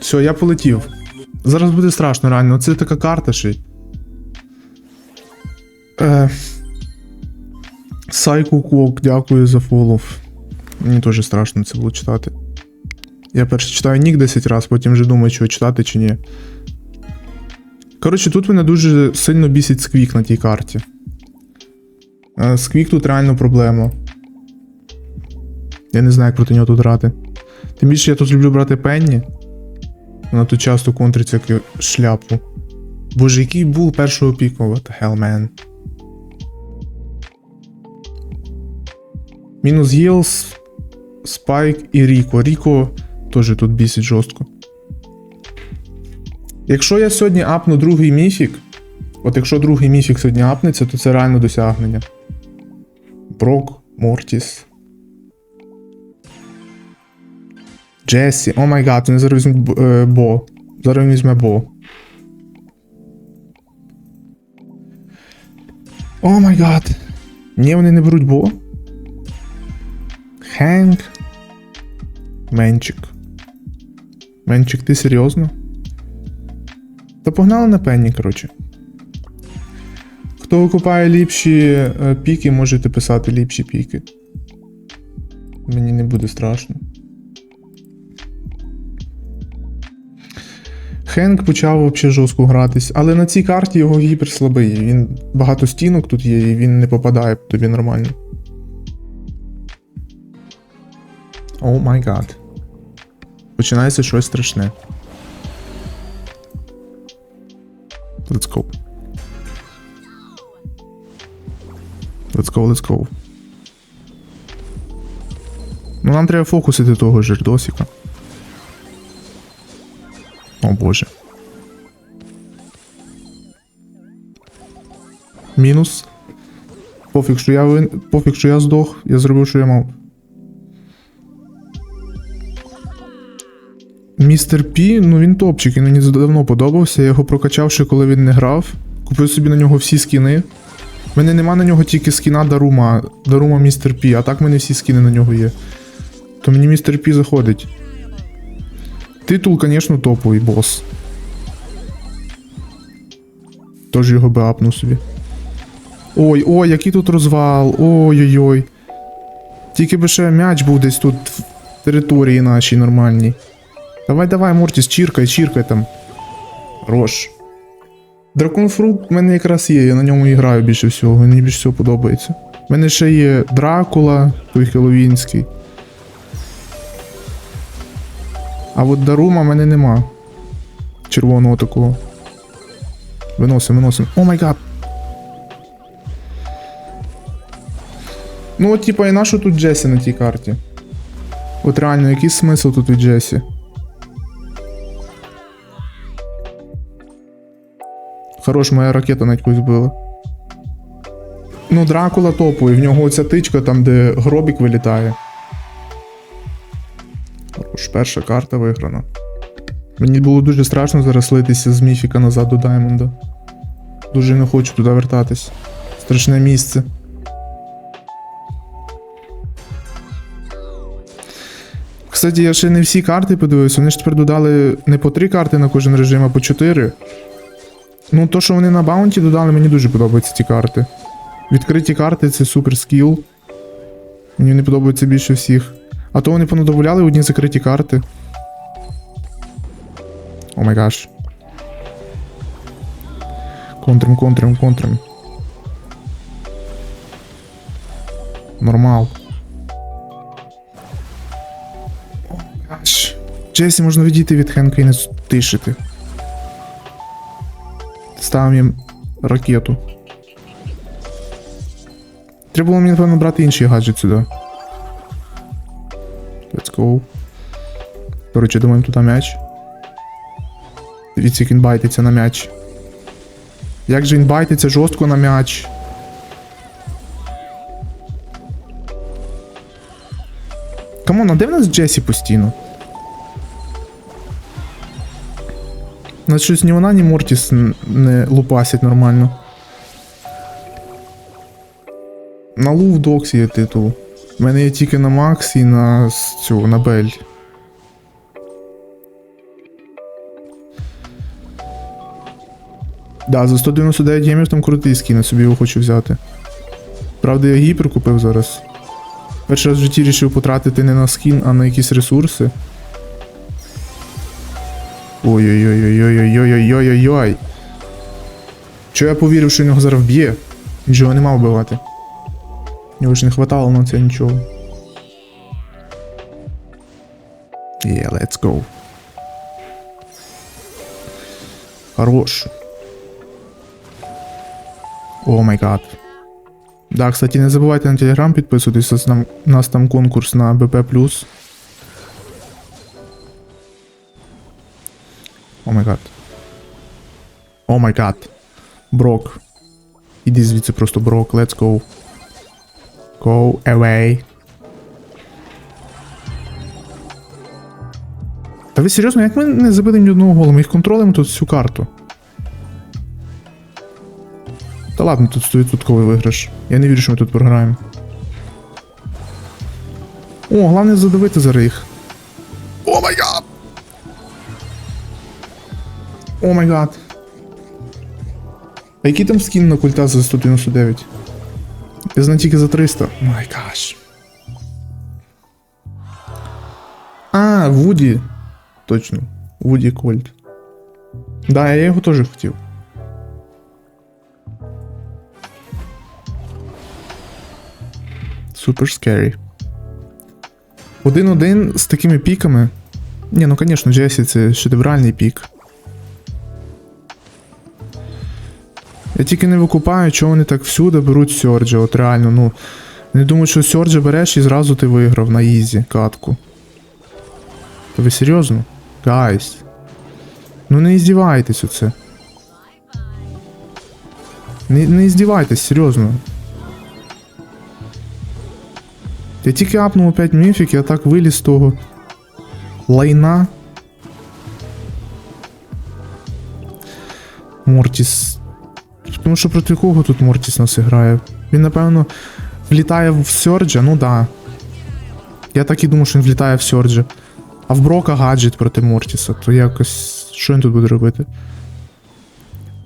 Все, я полетів. Зараз буде страшно, реально. Це така карта ще. Е... Сайку Квок, дякую за фолов. Мені теж страшно це було читати. Я перше читаю нік 10 разів, потім вже думаю, чи читати чи ні. Коротше, тут мене дуже сильно бісить сквік на тій карті. Е, Сквік тут реально проблема. Я не знаю, як проти нього тут грати. Тим більше я тут люблю брати пенні. Тут часто контриться шляпу. Боже, який був першого піку, what the hell, man. Мінус Гілс, Спайк і Ріко. Ріко теж тут бісить жорстко. Якщо я сьогодні апну другий міфік, от якщо другий міфік сьогодні апнеться, то це реально досягнення. Брок, Мортіс. Джесі. О май гад, вони зараз візьмуть е, Бо. Зараз він візьме Бо. О май гад. Ні, вони не беруть Бо. Хенк. Менчик. Менчик, ти серйозно? Та погнали на пенні, коротше. Хто викупає ліпші е, піки, можете писати ліпші піки. Мені не буде страшно. Хенк почав взагалі жорстко гратись, але на цій карті його гіпер слабий. Він багато стінок тут є, і він не попадає тобі нормально. О май гад. Починається щось страшне. Let's go. Let's go, let's go. Ну нам треба фокусити того жердосика. О боже. Мінус. Пофіг, що я вин... Пофіг, що я здох, я зробив, що я мав. Містер Пі, ну він топчик, він мені давно подобався. Я його прокачав ще коли він не грав. Купив собі на нього всі скіни. У мене нема на нього тільки скіна Дарума. Дарума Містер Пі, а так в мене всі скіни на нього є. То мені Містер Пі заходить. Титул, звісно, топовий бос. Тож його би апну собі. Ой, ой, який тут розвал. Ой-ой-ой. Тільки би ще м'яч був десь тут в території нашій нормальній. Давай, давай, Мортіс, чіркай, чіркай там. Рош. Драконфрукт в мене якраз є, я на ньому і граю більше всього, мені більше всього подобається. У мене ще є Дракула, той Хеллоуінський. А от Дарума в мене нема. Червоного такого. Виносим, виносим. О май гад. Ну от типа і нащо тут Джесі на тій карті? От реально, який смисл тут від Джесі? Хорош, моя ракета навіть когось збила. Ну, Дракула топовий, в нього оця тичка там, де гробік вилітає. Хорош, перша карта виграна. Мені було дуже страшно зараз литися з міфіка назад до Даймонда. Дуже не хочу туди вертатись. Страшне місце. Кстати, я ще не всі карти подивився. Вони ж тепер додали не по три карти на кожен режим, а по чотири. Ну, то, що вони на баунті додали, мені дуже подобаються ці карти. Відкриті карти це супер скіл. Мені не подобаються більше всіх. А то вони понадобуляли одні закриті карти. О май гаш. Контрим, контрим, контрим. Нормал. О гаш. Джесі можна відійти від Хенка і не тишити. Ставимо їм ракету. Треба було мені, напевно, брати інший гаджет сюди. Let's go. Коротше, думаємо туди м'яч. Дивіться, як він байтиться на м'яч. Як же він байтиться жорстко на м'яч. Камон, а де в нас Джесі постійно? У нас щось ні вона, ні Мортіс не лупасять нормально. На Лу в Доксі є титул. У мене є тільки на Макс і на цю на Бель. Да, за 199 гемів там крутий скін, я собі його хочу взяти. Правда, я гіпер купив зараз. Перший раз в житті рішив потратити не на скін, а на якісь ресурси. Ой-ой-ой-ой-ой-ой-ой-ой-ой-ой. Чого я повірив, що він його зараз вб'є? Він же його не мав вбивати. Його ж не хватало на це нічого. Yeah, let's go. Хорош. О май гад. Да, кстати, не забувайте на телеграм підписуватись, у нас там- конкурс на БП. О май гад. О май гад. Брок. Іди звідси просто Брок, let's go. Go away. Та ви серйозно, як ми не забили ні одного голу? Ми їх контролюємо тут всю карту. Та ладно, тут 100% виграш. Я не вірю, що ми тут програємо. О, головне задавити зараз їх. О май гад! О май гад. А який там скін на культа за 199? Я знаю тільки за 300. Май гаш. А, Вуді. Точно. Вуді Кольт. Да, я його теж хотів. Супер scary. Один-один з такими піками. Ні, ну звісно, Джесі це шедевральний пік. Я тільки не викупаю, чого вони так всюди беруть Сьорджа, от реально, ну. Не думаю, що Сьорджа береш і зразу ти виграв на Ізі катку. Та ви серйозно? Гайс. Ну не іздівайтесь оце. Не, не іздівайтесь, серйозно. Я тільки апнув опять міфік, я так виліз з того лайна. Мортіс. Тому що проти кого тут Мортіс нас грає? Він, напевно, влітає в Сьорджа, ну да. Я так і думав, що він влітає в Сьорджа. А в Брока гаджет проти Мортіса, то якось. Що він тут буде робити?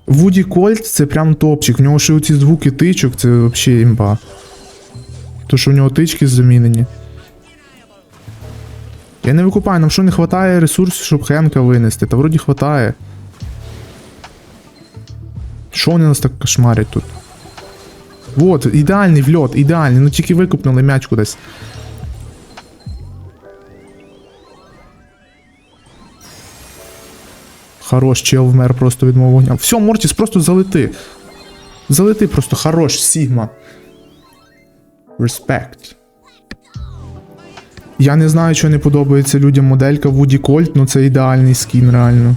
Вуді Кольт це прям топчик. В нього ще оці звуки тичок, це взагалі імба. То, що в нього тички замінені. Я не викупаю, нам що не вистачає ресурсів, щоб Хенка винести, та вроді хватає. Що вони нас так кошмарять тут? Вот, ідеальний вльот, ідеальний, ну тільки викупнули м'яч кудись. Хорош, чел вмер просто від мого вогня. Все, Мортіс, просто залети. Залети просто хорош, Сігма. Респект. Я не знаю, що не подобається людям моделька Вуді Кольт, ну це ідеальний скін, реально.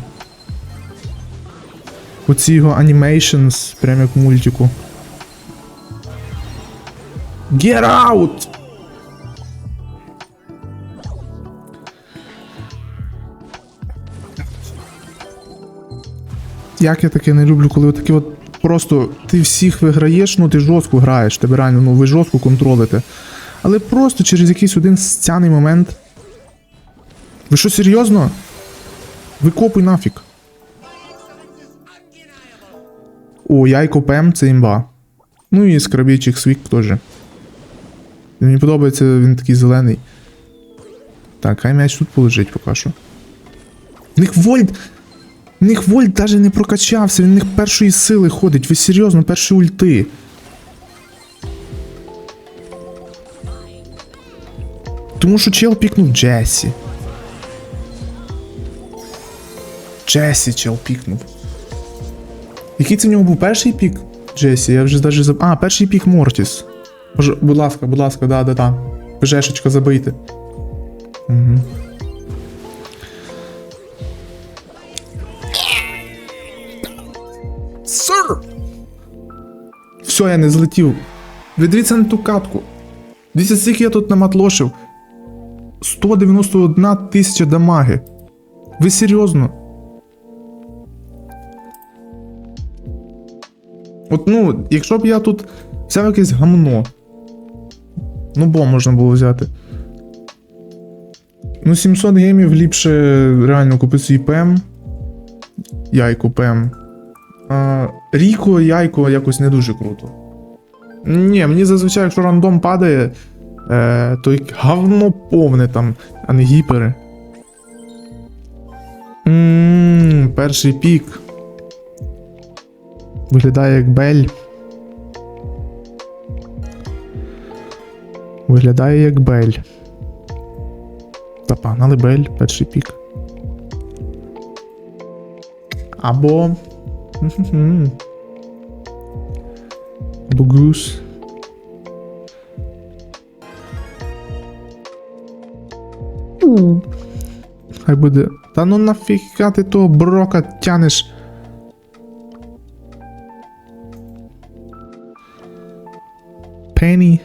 Оці його анімейшнс, прям як в мультику. Get out! Як я таке не люблю, коли такі от просто ти всіх виграєш, ну ти жорстко граєш, тебе реально, ну ви жорстко контролите. Але просто через якийсь один сцяний момент. Ви що, серйозно? Викопуй нафіг. О, яйко Пем це імба. Ну і скрабійчик свік теж. Мені подобається, він такий зелений. Так, хай м'яч тут полежить поки що. В них вольт. В них вольт навіть не прокачався, він в них першої сили ходить. Ви серйозно, перші ульти. Тому що чел пікнув Джесі. Джесі чел пікнув. Який це в нього був перший пік? Джесі, я вже навіть заб... А, перший пік Мортіс. Боже, будь ласка, будь ласка, да, да, да. ПЖшечка забийте. Угу. Сир! Все, я не злетів. Ви дивіться на ту катку. Дивіться, скільки я тут наматлошив. 191 тисяча дамаги. Ви серйозно? От ну, якщо б я тут взяв якесь гамно. Ну, бо можна було взяти. Ну, 700 гемів ліпше реально купити свій ПМ. Яйку ПМ. Е, Ріко, яйко якось не дуже круто. Ні, мені зазвичай, якщо рандом падає, е, то як говно повне там, а не гіпери. Ммм, перший пік. Виглядає як Бель. Виглядає як Бель. Та погнали Бель, перший пік. Або. Бугус. У. Хай буде. Та ну нафіга ти того брока тянеш. Пенні.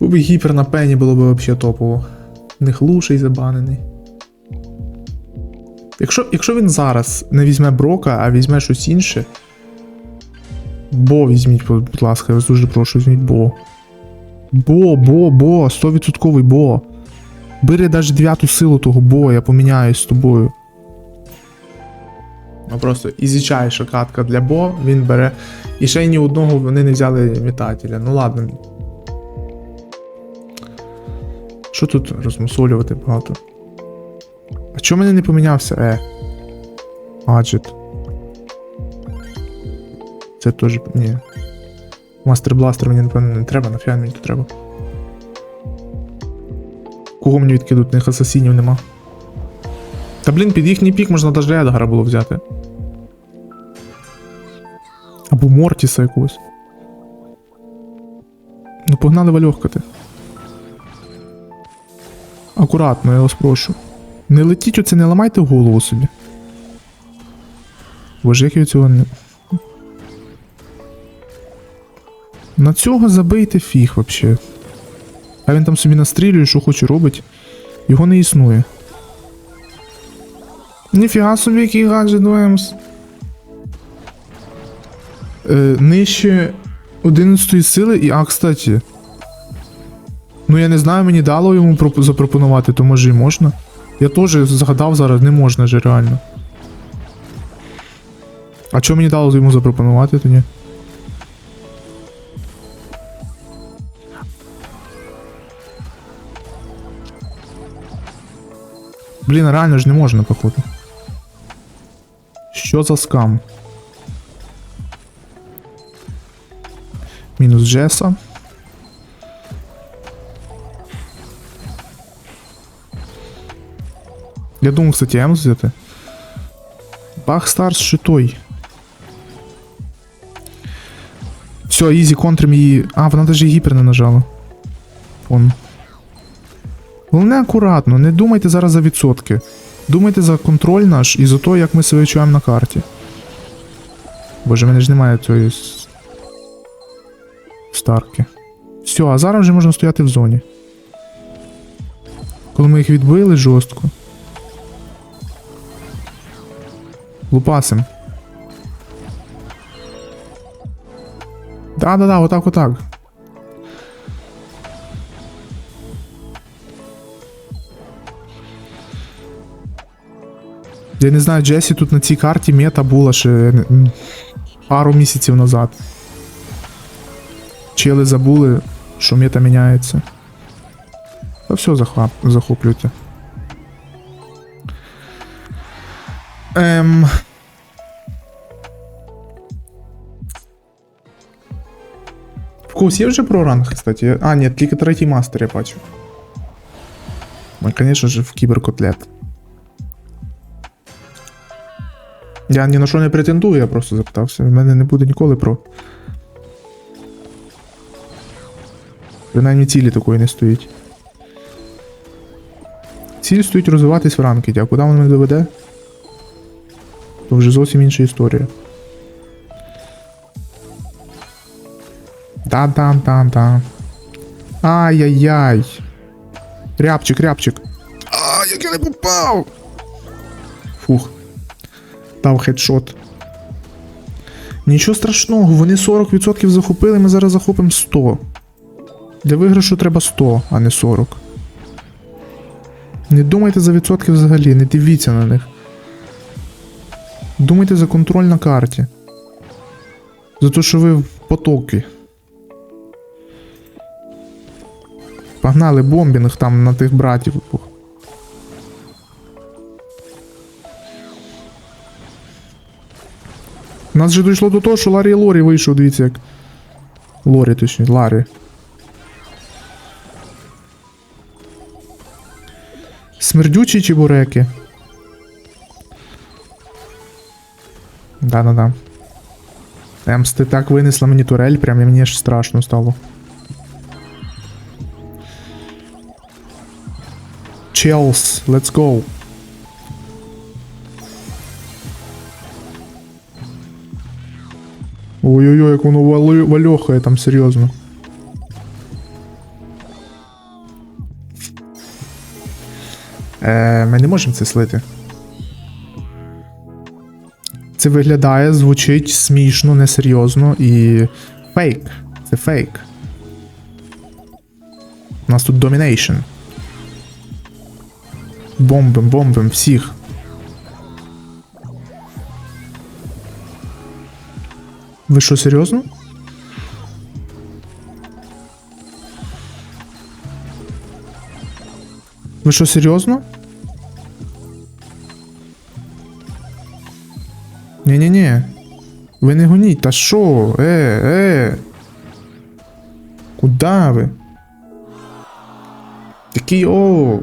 Був гіпер на пені було б взагалі топово. В них луший забанений. Якщо, якщо він зараз не візьме Брока, а візьме щось інше. Бо візьміть, будь ласка, я вас дуже прошу, візьміть Бо. Бо, бо, бо, 100% бо. Бери навіть дев'яту силу того бо, я поміняюсь з тобою. Ну просто ізічайша катка для бо, він бере. І ще й ні одного вони не взяли метателя. Ну ладно. Що тут розмусолювати багато? А чому мене не помінявся? Е. Гаджет. Це теж. Ні. Мастер бластер мені, напевно, не треба, нафіга мені тут треба. Кого мені відкидуть? Них асасінів нема. Та блін, під їхній пік можна навіть Едгара було взяти. Або Мортіса якогось. Ну погнали вальохкати. Акуратно, я вас прошу. Не летіть оце, не ламайте голову собі. Боже, як я цього не. На цього забийте фіг вообще. А він там собі настрілює, що хоче робить. Його не існує. Ніфіга собі, який гаджет Вемс. Е, нижче 11 сили і. А, кстати. Ну я не знаю, мені дало йому запропонувати, то може і можна. Я теж згадав зараз, не можна же реально. А що мені дало йому запропонувати тоді? Блін, реально ж не можна, походу. Що за скам? Джеса. Я думав, кстати, М взяти. Бах Старс шитой. Все, ізі контрим її. А, вона навіть гіпер не нажала. Вон. Головне акуратно, не думайте зараз за відсотки. Думайте за контроль наш і за те, як ми себе відчуваємо на карті. Боже, в мене ж немає цієї старки. Все, а зараз вже можна стояти в зоні. Коли ми їх відбили жорстко. Лупасим. Да-да-да, отак, отак. Я не знаю, Джесі тут на цій карті мета була ще пару місяців назад. Чели забули, що мета міняється. Та все захвап, захоплюйте. Ем... В когось є вже про ранг, кстати. А, ні, тільки третій мастер я бачу. Ну, звісно ж, в кіберкотлет. Я ні на що не претендую, я просто запитався. В мене не буде ніколи про. Принаймні цілі такої не стоїть. Ціль стоїть розвиватись в ранкеті, а куди воно мене доведе? То вже зовсім інша історія. Да-да-да-да. Ай-яй-яй. Рябчик, рябчик. А, як я не попав! Фух. Дав хедшот. Нічого страшного, вони 40% захопили, ми зараз захопимо 100. Для виграшу треба 100, а не 40. Не думайте за відсотки взагалі, не дивіться на них. Думайте за контроль на карті. За те, що ви в потокі. Погнали бомбінг там на тих братів. Нас же дійшло до того, що Ларі Лорі вийшов, дивіться як. Лорі, точніше, Ларі. Смердючі чебуреки. Да-да-да. Емс, ти так винесла мені турель, прям і мені аж страшно стало. Челс, let's go. Ой-ой-ой, як воно вали- вальохає там серйозно. Е, ми не можемо це слити. Це виглядає, звучить смішно, несерйозно і. Фейк. Це фейк. У нас тут домінейшн. Бомбим, бомбим всіх. Ви що, серйозно? Ви що, серйозно? Ні-ні-ні. Ви не гоніть, та що? Е, е. Куда ви? Такий о.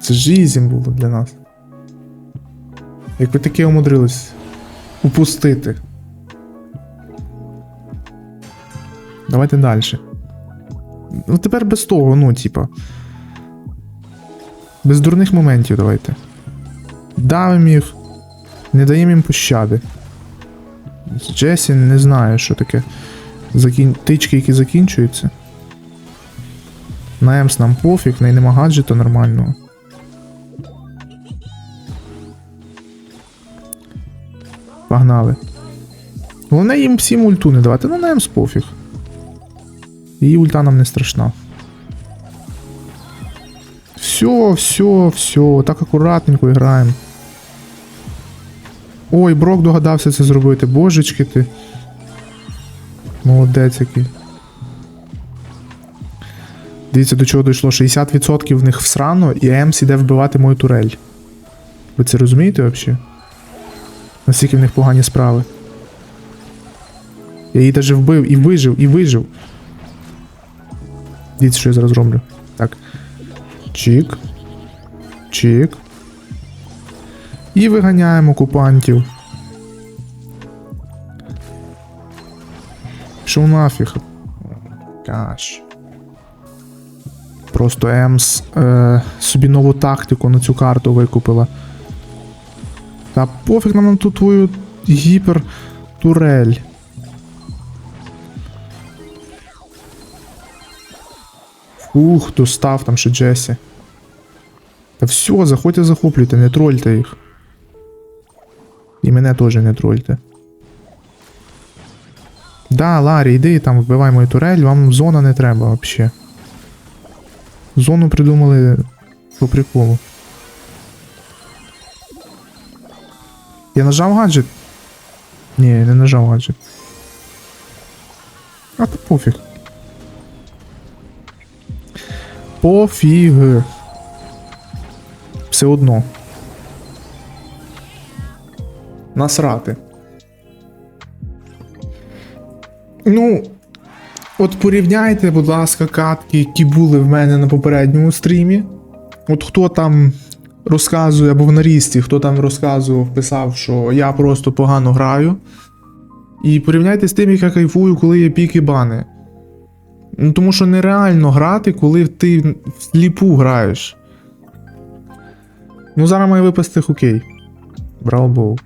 Це жизнь було для нас. Як ви таке умудрились упустити. Давайте далі. Ну тепер без того, ну, типа. Без дурних моментів давайте. Давим їх. Не даємо їм пощади. Джесі не знаю, що таке. Закін... Тички, які закінчуються. На Емс нам пофіг, в неї нема гаджета нормального. Погнали. Головне їм всім ульту не давати, ну на Емс пофіг. Її ульта нам не страшна. Все, все, все, так акуратненько граємо. Ой, Брок догадався це зробити. Божечки ти. Молодець який. Дивіться, до чого дійшло. 60% в них всрано, і Емс іде вбивати мою турель. Ви це розумієте взагалі? Наскільки в них погані справи. Я її даже вбив і вижив, і вижив. Дивіться, що я зараз роблю. Так. Чік. Чік. І виганяємо окупантів. Що нафіг? Каш. Просто Емс е, собі нову тактику на цю карту викупила. Та пофіг нам на ту твою гіпер Фух, достав там ще Джесі. Та все, заходьте захоплюйте, не трольте їх. І мене теж не трольте. Да, Ларі, йди там, вбивай мою турель, вам зона не треба вообще. Зону придумали по приколу. Я нажав гаджет? Ні, не нажав гаджет. А то пофіг. Пофіг. Все одно. Насрати. Ну. От порівняйте, будь ласка, катки, які були в мене на попередньому стрімі. От хто там розказує, або в нарізці, хто там розказував, писав, що я просто погано граю. І порівняйте з тим, як я кайфую, коли є піки бани. Ну, тому що нереально грати, коли ти всліпу граєш. Ну, зараз має випасти хокей. Браво Боу.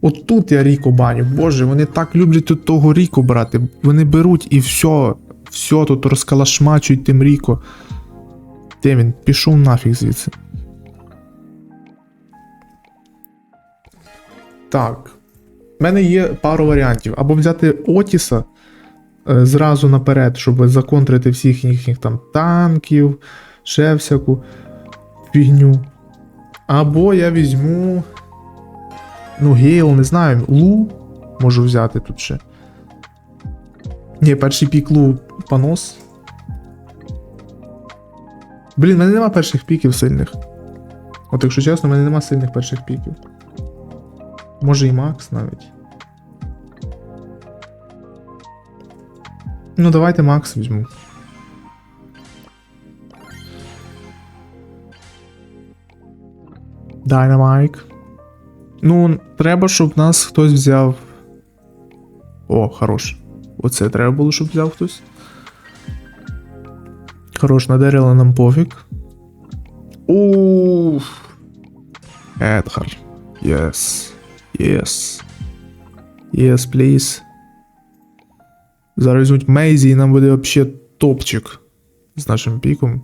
От тут я Ріко баню. Боже, вони так люблять тут того Ріко брати. Вони беруть і все. Все тут розкалашмачують тим Ріко. Де він? Пішов нафіг звідси. Так. У мене є пару варіантів. Або взяти Отіса, зразу наперед, щоб законтрити всіх їхніх там танків, ще всяку фігню. Або я візьму. Ну, Гейл, не знаю, Лу можу взяти тут ще. Ні, перший пік Лу понос. Блін, в мене нема перших піків сильних. От якщо чесно, в мене нема сильних перших піків. Може і Макс навіть. Ну, давайте Макс візьму. Dynamite. Ну, треба, щоб нас хтось взяв. О, хорош. Оце треба було, щоб взяв хтось. Хорош, на нам пофіг. Уф. Едгар. Yes. Yes. Yes, please. Зараз візьмуть Мейзі і нам буде вообще топчик з нашим піком.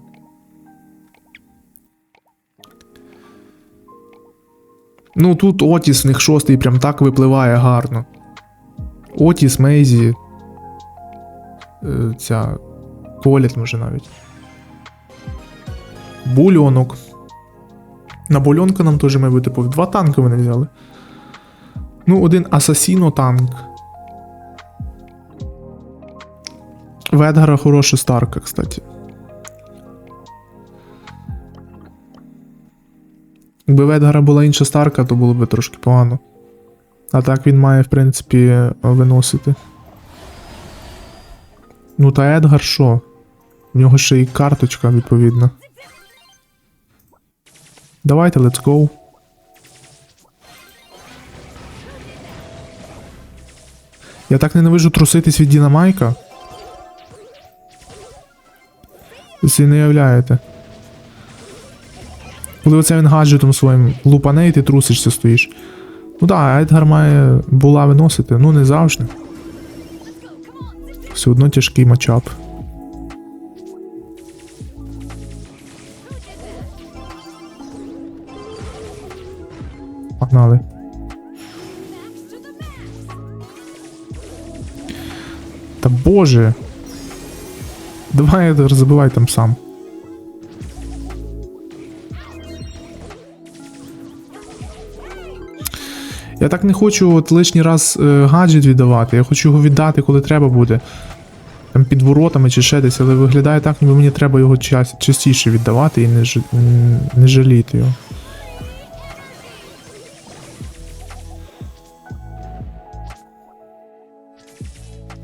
Ну тут Отіс в них шостий прям так випливає гарно. Отіс, Мейзі. е, Ця. Коліт може навіть. Бульонок. На бульонка нам теж має бути. Два танки вони взяли. Ну, один Асасіно танк. В Едгара хороша старка, кстати. Якби в Едгара була інша старка, то було б трошки погано. А так він має, в принципі, виносити. Ну та Едгар що? У нього ще і карточка, відповідно. Давайте, let's go. Я так ненавижу труситись від Дінамайка. Ви не уявляєте. Коли оце він гаджетом своїм лупане і ти трусишся стоїш. Ну так, Едгар має була виносити, ну не завжди. Все одно тяжкий матчап. Погнали. Та боже. Давай Едгар, забивай там сам. Я так не хочу от лишній раз е, гаджет віддавати. Я хочу його віддати, коли треба буде. Там під воротами чи ще десь, але виглядає так, ніби мені треба його час, частіше віддавати і не, ж, не жаліти його.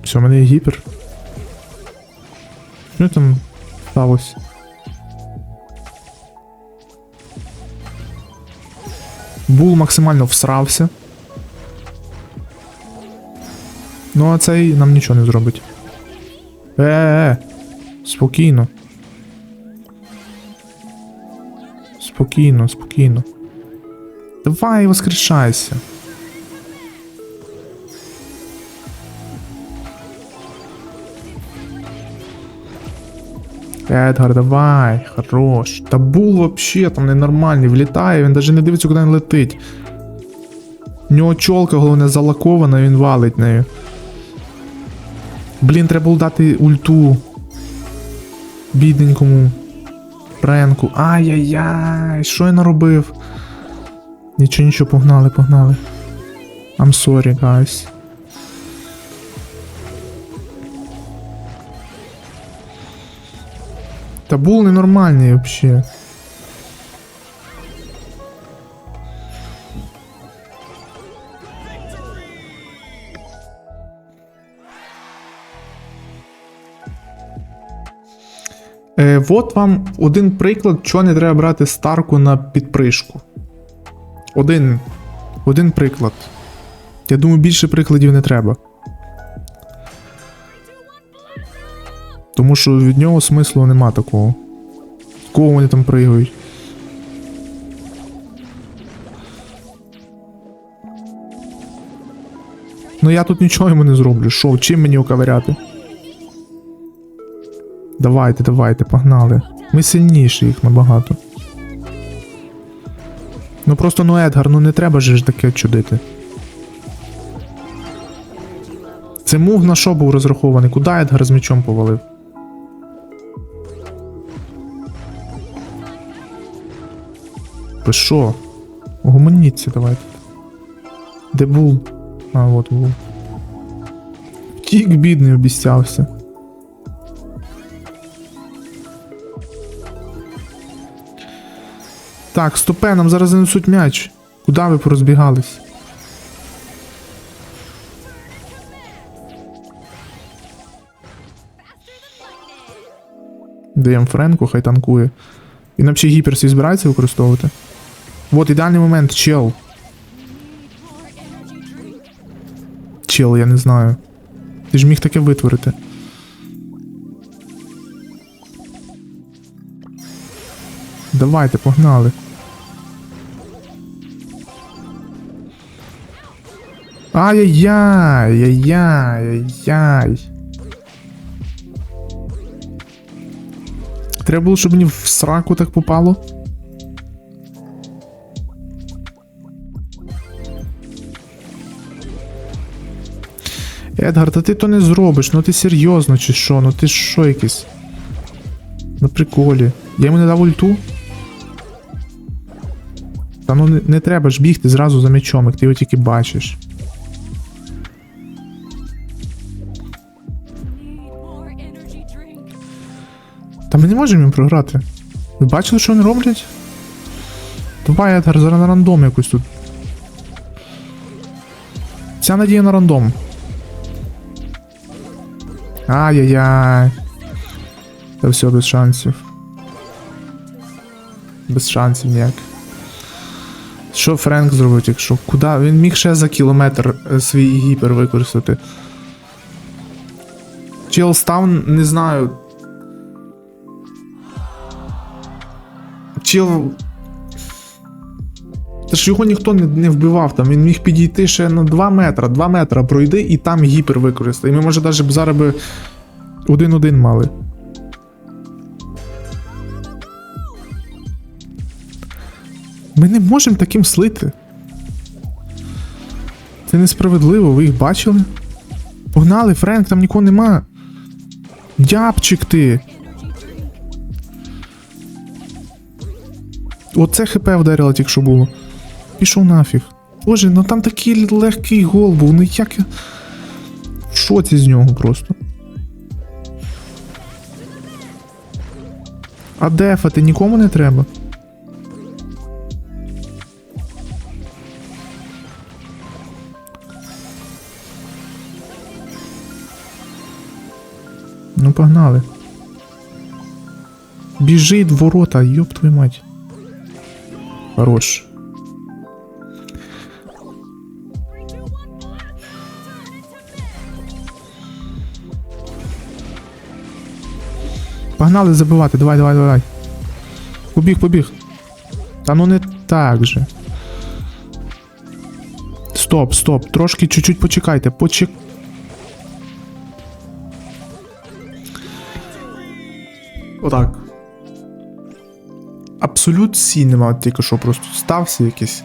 Все, в мене є гіпер. Що там сталося? Бул максимально всрався. Ну, а цей нам нічого не зробить. Е-е-е. Спокійно. Спокійно, спокійно. Давай, воскрешайся. Едгар, давай, хорош. Та бул вообще там ненормальний, влітає, він навіть не дивиться, куди він летить. У нього чолка, головне, залакована, він валить нею. Блін, треба було дати ульту. Бідненькому. Пренку. Ай-яй-яй, що я наробив? Нічого, нічого, погнали, погнали. I'm sorry, guys. Та бул ненормальний вообще. Е, от вам один приклад, чого не треба брати старку на підпришку. Один. Один приклад. Я думаю, більше прикладів не треба. Тому що від нього смислу нема такого. Кого вони там пригають? Ну я тут нічого йому не зроблю. Що, чим мені оковиряти? Давайте, давайте, погнали. Ми сильніші їх набагато. Ну просто ну Едгар, ну не треба же ж таке чудити. Це мув на що був розрахований? Куди Едгар з мечом повалив? Ви що? Гуманіться давайте. Де був? А, от був. Тік бідний обіцявся. Так, стопе, нам зараз занесуть м'яч. Куди ви порозбігались? Даємо Френку, хай танкує. Він взагалі гіпер збирається використовувати. Вот ідеальний момент, чел. Чел, я не знаю. Ти ж міг таке витворити. Давайте, погнали. Ай-яй-яй, ай-яй, ай-яй. Треба було, щоб мені в сраку так попало. Едгар, та ти то не зробиш, ну ти серйозно чи що? Ну ти що якийсь? На приколі. Я йому не дав ульту? Та ну не, не треба ж бігти зразу за м'ячом, як ти його тільки бачиш. Та ми не можемо їм програти. Ви бачили, що вони роблять? Давай, Едгар, зараз на рандом якось тут. Вся надія на рандом. Ай-яй-яй. Та все, без шансів. Без шансів ніяк. Що Френк зробив, якщо? Куди? Він міг ще за кілометр е, свій гіпер використати. Чел став, не знаю, Чел. Та ж його ніхто не, не вбивав там. Він міг підійти ще на 2 метра. 2 метра пройди і там гіпер використай. І ми, може, навіть зараз би один-один мали. Ми не можемо таким слити. Це несправедливо, ви їх бачили? Погнали, Френк, там нікого нема. Дябчик ти. Оце хп вдарило тільки що було. Пішов нафіг. Боже, ну там такий легкий гол був, ну як я. В шоці з нього просто. А дефати нікому не треба. Ну, погнали. Біжить ворота, ёб твою мать. Хорош. Погнали забивати, давай, давай, давай. Побіг, побіг. Та ну не так же. Стоп, стоп, трошки чуть-чуть почекайте, почек. Отак. Абсолют сі нема, тільки що просто стався якийсь.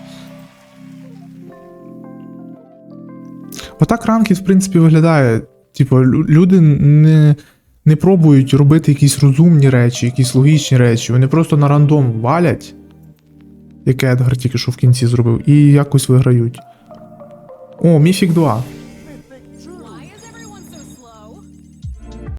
Отак ранкіт, в принципі, виглядає. Типу, люди не, не пробують робити якісь розумні речі, якісь логічні речі. Вони просто на рандом валять, яке Едгар тільки що в кінці зробив, і якось виграють. О, Міфік 2.